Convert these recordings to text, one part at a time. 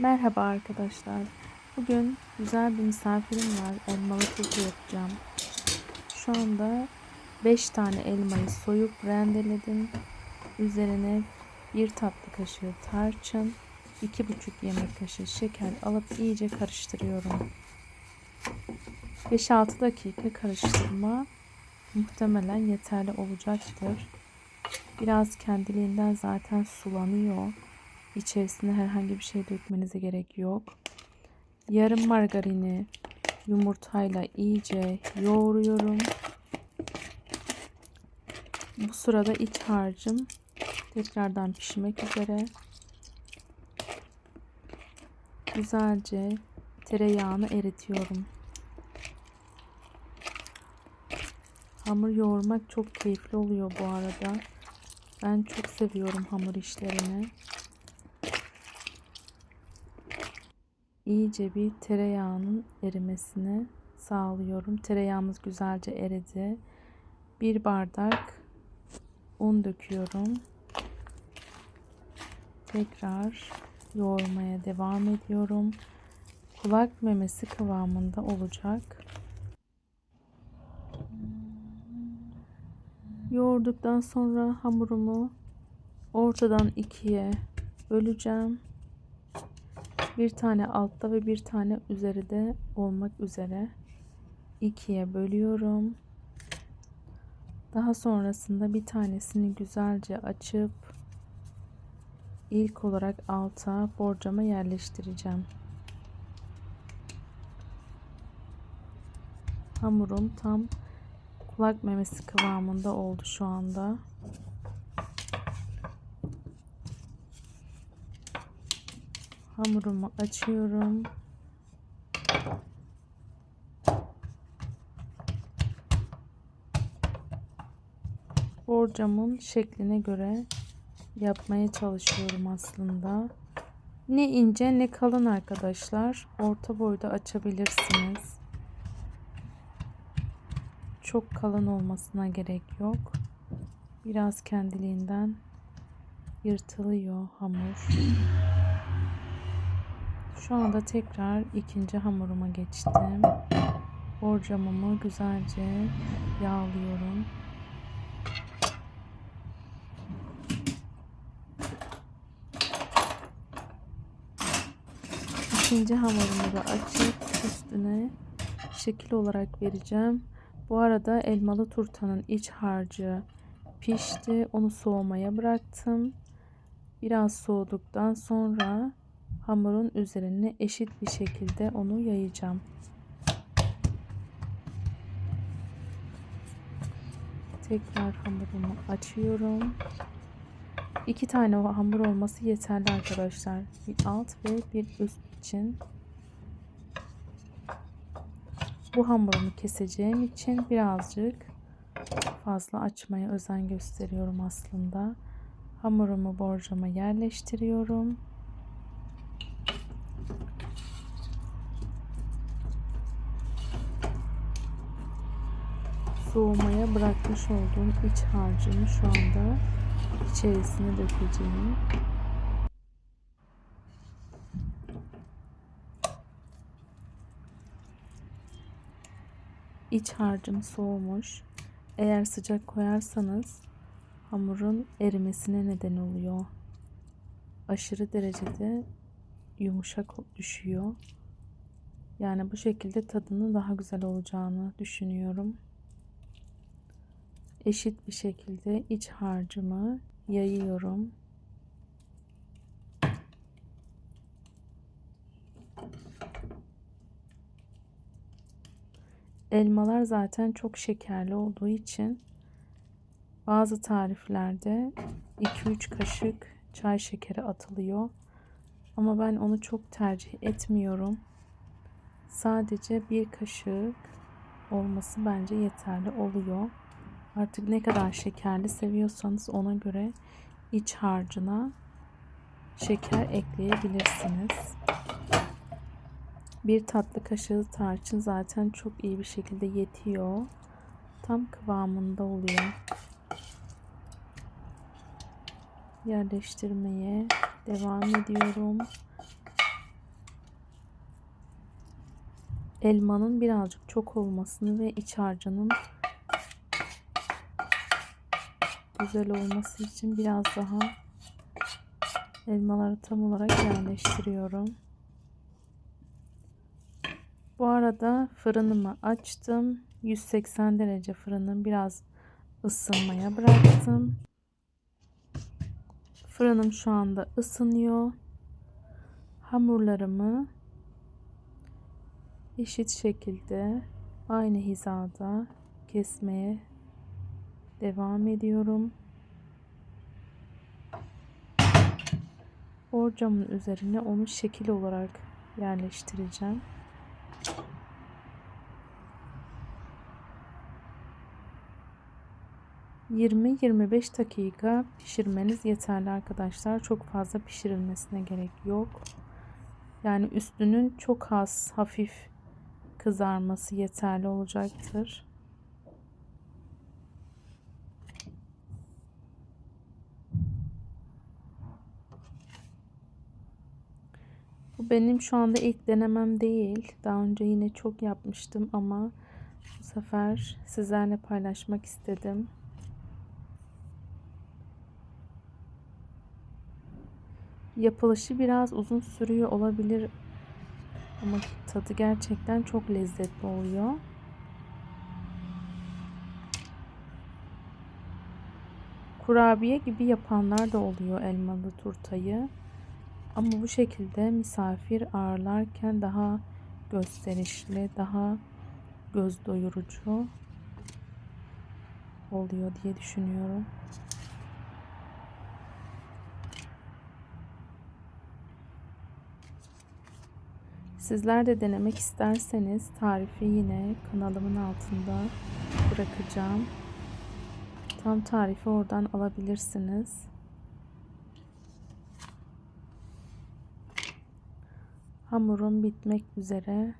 Merhaba arkadaşlar. Bugün güzel bir misafirim var. Elmalı turta yapacağım. Şu anda 5 tane elmayı soyup rendeledim. Üzerine 1 tatlı kaşığı tarçın, 2,5 yemek kaşığı şeker alıp iyice karıştırıyorum. 5-6 dakika karıştırma muhtemelen yeterli olacaktır. Biraz kendiliğinden zaten sulanıyor. İçerisine herhangi bir şey dökmenize gerek yok. Yarım margarini yumurtayla iyice yoğuruyorum. Bu sırada iç harcım tekrardan pişmek üzere. Güzelce tereyağını eritiyorum. Hamur yoğurmak çok keyifli oluyor bu arada. Ben çok seviyorum hamur işlerini. İyice bir tereyağının erimesini sağlıyorum. Tereyağımız güzelce eridi. Bir bardak un döküyorum. Tekrar yoğurmaya devam ediyorum. Kulak memesi kıvamında olacak. Yoğurduktan sonra hamurumu ortadan ikiye böleceğim bir tane altta ve bir tane üzerinde olmak üzere ikiye bölüyorum. Daha sonrasında bir tanesini güzelce açıp ilk olarak alta borcama yerleştireceğim. Hamurum tam kulak memesi kıvamında oldu şu anda. Hamurumu açıyorum. Borcamın şekline göre yapmaya çalışıyorum aslında. Ne ince ne kalın arkadaşlar. Orta boyda açabilirsiniz. Çok kalın olmasına gerek yok. Biraz kendiliğinden yırtılıyor hamur. Şu anda tekrar ikinci hamuruma geçtim. Borcamımı güzelce yağlıyorum. İkinci hamurumu da açıp üstüne şekil olarak vereceğim. Bu arada elmalı turtanın iç harcı pişti. Onu soğumaya bıraktım. Biraz soğuduktan sonra hamurun üzerine eşit bir şekilde onu yayacağım. Tekrar hamurumu açıyorum. İki tane hamur olması yeterli arkadaşlar. Bir alt ve bir üst için. Bu hamurumu keseceğim için birazcık fazla açmaya özen gösteriyorum aslında. Hamurumu borcama yerleştiriyorum. Soğumaya bırakmış olduğum iç harcımı şu anda içerisine dökeceğim. İç harcım soğumuş. Eğer sıcak koyarsanız hamurun erimesine neden oluyor. Aşırı derecede yumuşak düşüyor. Yani bu şekilde tadının daha güzel olacağını düşünüyorum eşit bir şekilde iç harcımı yayıyorum. Elmalar zaten çok şekerli olduğu için bazı tariflerde 2-3 kaşık çay şekeri atılıyor. Ama ben onu çok tercih etmiyorum. Sadece bir kaşık olması bence yeterli oluyor. Artık ne kadar şekerli seviyorsanız ona göre iç harcına şeker ekleyebilirsiniz. Bir tatlı kaşığı tarçın zaten çok iyi bir şekilde yetiyor. Tam kıvamında oluyor. Yerleştirmeye devam ediyorum. elmanın birazcık çok olmasını ve iç harcının güzel olması için biraz daha elmaları tam olarak yerleştiriyorum. Bu arada fırınımı açtım. 180 derece fırını biraz ısınmaya bıraktım. Fırınım şu anda ısınıyor. Hamurlarımı eşit şekilde aynı hizada kesmeye devam ediyorum. Borcamın üzerine onu şekil olarak yerleştireceğim. ...20-25 dakika pişirmeniz yeterli arkadaşlar. Çok fazla pişirilmesine gerek yok. Yani üstünün çok az, hafif kızarması yeterli olacaktır. Bu benim şu anda ilk denemem değil. Daha önce yine çok yapmıştım ama bu sefer sizlerle paylaşmak istedim. Yapılışı biraz uzun sürüyor olabilir ama tadı gerçekten çok lezzetli oluyor. Kurabiye gibi yapanlar da oluyor elmalı turtayı. Ama bu şekilde misafir ağırlarken daha gösterişli, daha göz doyurucu oluyor diye düşünüyorum. Sizler de denemek isterseniz tarifi yine kanalımın altında bırakacağım. Tam tarifi oradan alabilirsiniz. Hamurum bitmek üzere.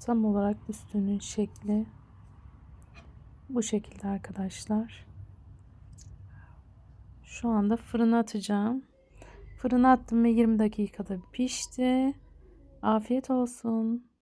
Tam olarak üstünün şekli bu şekilde arkadaşlar. Şu anda fırına atacağım. Fırına attım ve 20 dakikada pişti. Afiyet olsun.